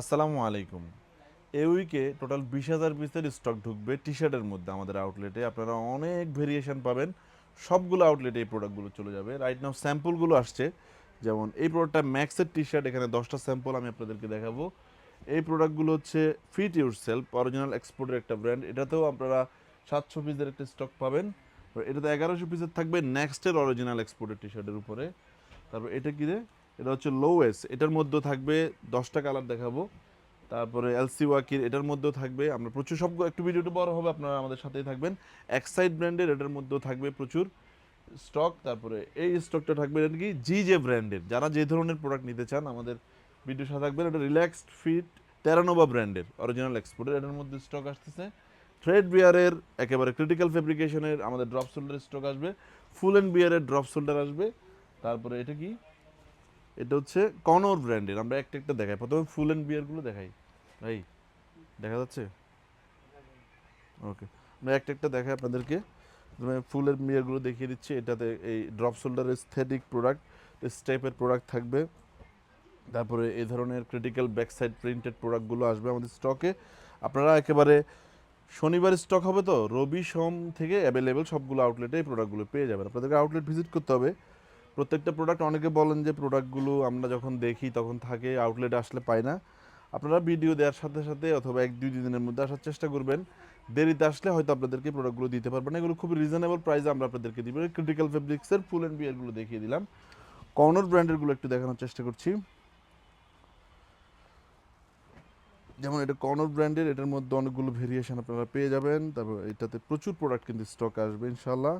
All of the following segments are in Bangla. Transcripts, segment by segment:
আসসালামু আলাইকুম। এই উইকে টোটাল বিশ হাজার পিসের স্টক ঢুকবে টি শার্টের মধ্যে আমাদের আউটলেটে আপনারা অনেক ভেরিয়েশন পাবেন। সবগুলো আউটলেটে এই প্রোডাক্টগুলো চলে যাবে। রাইট নাও স্যাম্পলগুলো আসছে। যেমন এই প্রোডাক্টটা ম্যাক্সের টি শার্ট এখানে দশটা স্যাম্পল আমি আপনাদেরকে দেখাবো। এই প্রোডাক্টগুলো হচ্ছে ফিট ইউর সেলফ অরিজিনাল এক্সপোর্টের একটা ব্র্যান্ড এটাতেও আপনারা সাতশো পিসের একটা স্টক পাবেন। এটাতে এগারোশো পিসের থাকবে নেক্সটের অরিজিনাল এক্সপোর্টের টি শার্টের উপরে। তারপর এটা কি রে? এটা হচ্ছে লোয়েস এটার মধ্যে থাকবে দশটা কালার দেখাবো। তারপরে এলসি ওয়াকির এটার মধ্যেও থাকবে। আমরা প্রচুর সব একটু ভিডিওটা বড় হবে, আপনারা আমাদের সাথেই থাকবেন। এক্সাইড ব্র্যান্ডের এটার মধ্যেও থাকবে প্রচুর স্টক তারপরে এই স্টকটা থাকবে এটা কি? জি জে ব্র্যান্ডের যারা যে ধরনের প্রোডাক্ট নিতে চান, আমাদের ভিডিওর সাথে থাকবেন। এটা রিল্যাক্সড ফিট তেরানোভা ব্র্যান্ডের অরিজিনাল এক্সপোর্টের এটার মধ্যে স্টক আসতেছে। থ্রেড বিয়ারের একেবারে ক্রিটিক্যাল ফেব্রিকেশনের আমাদের ড্রপ শোল্ডারের স্টক আসবে। ফুল অ্যান্ড বিয়ারের ড্রপ শোল্ডার আসবে। তারপরে এটা কি? এটা হচ্ছে কনর ব্র্যান্ডের। আমরা একটা একটা দেখাই। প্রথমে ফুল অ্যান্ড বিয়ারগুলো দেখাই। ভাই, দেখা যাচ্ছে? ওকে আমরা একটা একটা দেখাই আপনাদেরকে। ফুল বিয়ারগুলো দেখিয়ে দিচ্ছি। এটাতে এই ড্রপ শোল্ডার স্থেটিক প্রোডাক্ট স্টেপের প্রোডাক্ট থাকবে। তারপরে এই ধরনের ক্রিটিক্যাল ব্যাক সাইড প্রিন্টেড প্রোডাক্টগুলো আসবে আমাদের স্টকে আপনারা একেবারে শনিবার স্টক হবে তো? রবি সোম থেকে অ্যাভেলেবেল সবগুলো আউটলেটে এই প্রোডাক্টগুলো পেয়ে যাবেন। আপনাদেরকে আউটলেট ভিজিট করতে হবে। প্রত্যেকটা প্রোডাক্ট অনেকে বলেন যে প্রোডাক্টগুলো আমরা যখন দেখি তখন থাকে আউটলেট আসলে পাই না। আপনারা ভিডিও দেওয়ার সাথে সাথে অথবা এক, দুই দিনের মধ্যে আসার চেষ্টা করবেন। দেরিতে আসলে হয়তো আপনাদেরকে প্রোডাক্টগুলো দিতে পারবেন না। এগুলো খুবই রিজনেবল প্রাইসে আমরা আপনাদেরকে দিব। ক্রিটিক্যাল ফেব্রিক্সের ফুল অ্যান্ড বিয়ারগুলো দেখিয়ে দিলাম। কর্নার ব্র্যান্ডেরগুলো একটু দেখানোর চেষ্টা করছি। যেমন এটা কর্নার ব্র্যান্ডের এটার মধ্যে অনেকগুলো ভেরিয়েশন আপনারা পেয়ে যাবেন। তারপর এটাতে প্রচুর প্রোডাক্ট কিন্তু স্টক আসবে ইনশাল্লাহ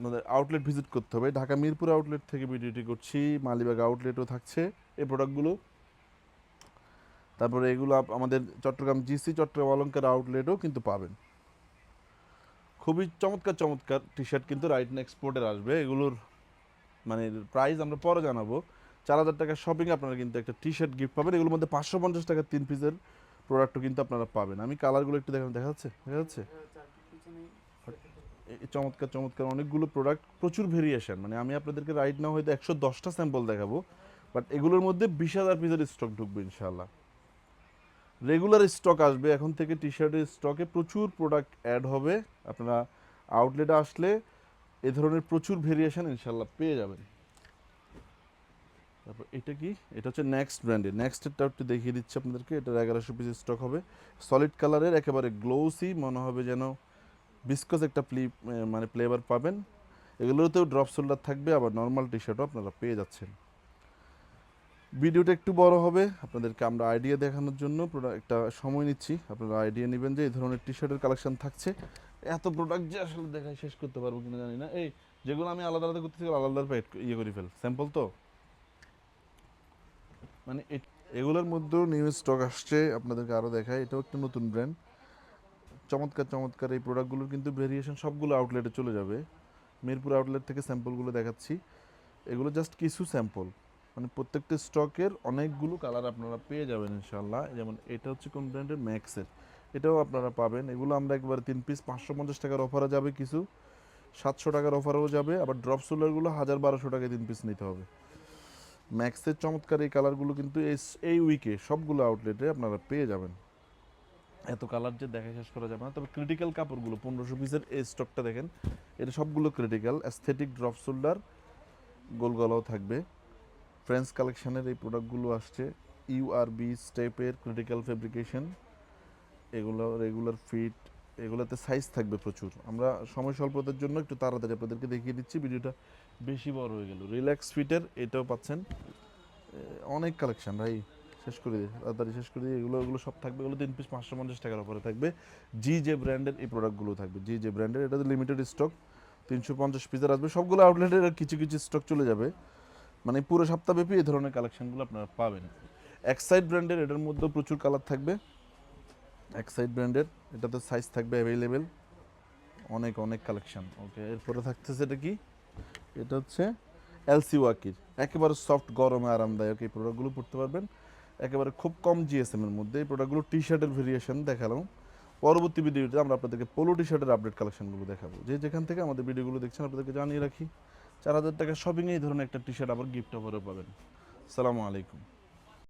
আমাদের আউটলেট ভিজিট করতে হবে। ঢাকা মিরপুর আউটলেট থেকে ভিডিওটি করছি। মালিবাগ আউটলেটও থাকছে এই প্রোডাক্টগুলো তারপরে এগুলো আমাদের চট্টগ্রাম জিসি চট্টগ্রাম অলঙ্কার আউটলেটও কিন্তু পাবেন। খুবই চমৎকার চমৎকার টি শার্ট কিন্তু রাইট এক্সপোর্টের আসবে। এগুলোর মানে প্রাইস আমরা পরে জানাব। চার হাজার টাকার শপিং আপনারা কিন্তু একটা টি শার্ট গিফট পাবেন। এগুলোর মধ্যে পাঁচশো পঞ্চাশ টাকার তিন পিসের প্রোডাক্টও কিন্তু আপনারা পাবেন। আমি কালারগুলো একটু দেখান দেখা যাচ্ছে দেখা যাচ্ছে এই চমৎকার চমৎকার অনেকগুলো প্রোডাক্ট প্রচুর ভেরিয়েশন মানে আমি আপনাদেরকে রাইট নাও হয়তো একশো দশটা স্যাম্পল দেখাবো বাট এগুলোর মধ্যে বিশ হাজার পিসের স্টক ঢুকবে ইনশাল্লাহ রেগুলার স্টক আসবে, এখন থেকে টি শার্টের স্টকে প্রচুর প্রোডাক্ট অ্যাড হবে। আপনারা আউটলেটে আসলে এ ধরনের প্রচুর ভেরিয়েশন ইনশাল্লাহ পেয়ে যাবেন। তারপর এটা কি? এটা হচ্ছে নেক্সট ব্র্যান্ডের নেক্সটেরটা একটু দেখিয়ে দিচ্ছি আপনাদেরকে। এটার এগারোশো পিস স্টক হবে। সলিড কালারের একেবারে গ্লোসি মনে হবে যেন বিস্কস একটা প্লি মানে ফ্লেভার পাবেন। এগুলোতেও ড্রপ শোল্ডার থাকবে, আবার নর্মাল টি শার্টও আপনারা পেয়ে যাচ্ছেন। ভিডিওটা একটু বড় হবে, আপনাদেরকে আমরা আইডিয়া দেখানোর জন্য একটা সময় নিচ্ছি। আপনারা আইডিয়া নেবেন যে এই ধরনের টি শার্টের কালেকশন থাকছে। এত প্রোডাক্ট যে আসলে দেখায়, শেষ করতে পারব কিনা জানি না। এই যেগুলো আমি আলাদা আলাদা করতেছি আলাদা আলাদা প্যাকেট ইয়ে করে ফেল স্যাম্পল তো? মানে এগুলোর মধ্যেও নিউ স্টক আসছে, আপনাদেরকে আরও দেখায় এটাও একটা নতুন ব্র্যান্ড চমৎকার চমৎকার এই প্রোডাক্টগুলোর কিন্তু ভেরিয়েশন সবগুলো আউটলেটে চলে যাবে। মিরপুর আউটলেট থেকে স্যাম্পলগুলো দেখাচ্ছি। এগুলো জাস্ট কিছু স্যাম্পল মানে প্রত্যেকটা স্টকের অনেকগুলো কালার আপনারা পেয়ে যাবেন ইনশাল্লাহ যেমন এটা হচ্ছে কোন ব্র্যান্ডের ম্যাক্সের এটাও আপনারা পাবেন। এগুলো আমরা একবার তিন পিস পাঁচশো পঞ্চাশ টাকার অফারে যাবে কিছু। সাতশো টাকার অফারেও যাবে। আবার ড্রপ সোলারগুলো হাজার বারোশো টাকায় তিন পিস নিতে হবে। ম্যাক্সের চমৎকার এই কালারগুলো কিন্তু এই উইকে সবগুলো আউটলেটে আপনারা পেয়ে যাবেন। এত কালার যে দেখা শেষ করা যাবে না। তবে ক্রিটিক্যাল কাপড়গুলো, পনেরোশো পিসের এই স্টকটা দেখেন, এটা সবগুলো ক্রিটিক্যাল অ্যাস্থেটিক ড্রপ শোল্ডার গোল গলাও থাকবে। ফ্রেন্স কালেকশানের এই প্রোডাক্টগুলো আসছে ইউআরবি স্টেপের ক্রিটিক্যাল ফেব্রিকেশন এগুলো রেগুলার ফিট এগুলোতে সাইজ থাকবে প্রচুর। আমরা সময় স্বল্পতার জন্য একটু তাড়াতাড়ি আপনাদেরকে দেখিয়ে দিচ্ছি, ভিডিওটা বেশি বড় হয়ে গেল। রিল্যাক্স ফিটের এটাও পাচ্ছেন। অনেক কালেকশান ভাই। শেষ করে দিই, তাড়াতাড়ি শেষ করে দিই। এগুলো এগুলো সব থাকবে, এগুলো তিন পিস পাঁচশো পঞ্চাশ টাকার উপরে থাকবে। জি যে ব্র্যান্ডের এই প্রোডাক্টগুলো থাকবে জি যে ব্র্যান্ডের এটা লিমিটেড স্টক তিনশো পঞ্চাশ পিসের আসবে। সবগুলো আউটলেটের কিছু কিছু স্টক চলে যাবে। মানে পুরো সপ্তাহব্যাপী এই ধরনের কালেকশনগুলো আপনারা পাবেন। এক্সাইড ব্র্যান্ডের এটার মধ্যেও প্রচুর কালার থাকবে। এক্সাইড ব্র্যান্ডের এটাতে সাইজ থাকবে অ্যাভেলেবেল অনেক অনেক কালেকশন ওকে এরপরে থাকতেছে এটা কি? এটা হচ্ছে এলসি ওয়াকির একেবারে সফট গরমে আরামদায়ক এই প্রোডাক্টগুলো পড়তে পারবেন। একেবারে খুব কম জিএসএমের মধ্যে। এই প্রোডাক্টগুলো টি শার্টের ভেরিয়েশন দেখালাম। পরবর্তী ভিডিওতে আমরা আপনাদেরকে পোলো টি শার্টের আপডেট কালেকশনগুলো দেখাবো। যে যেখান থেকে আমাদের ভিডিওগুলো দেখছেন, আপনাদেরকে জানিয়ে রাখি, চার হাজার টাকা শপিংয়ে এই ধরনের একটা টি শার্ট আবার গিফট অফারে পাবেন। সালামু আলাইকুম।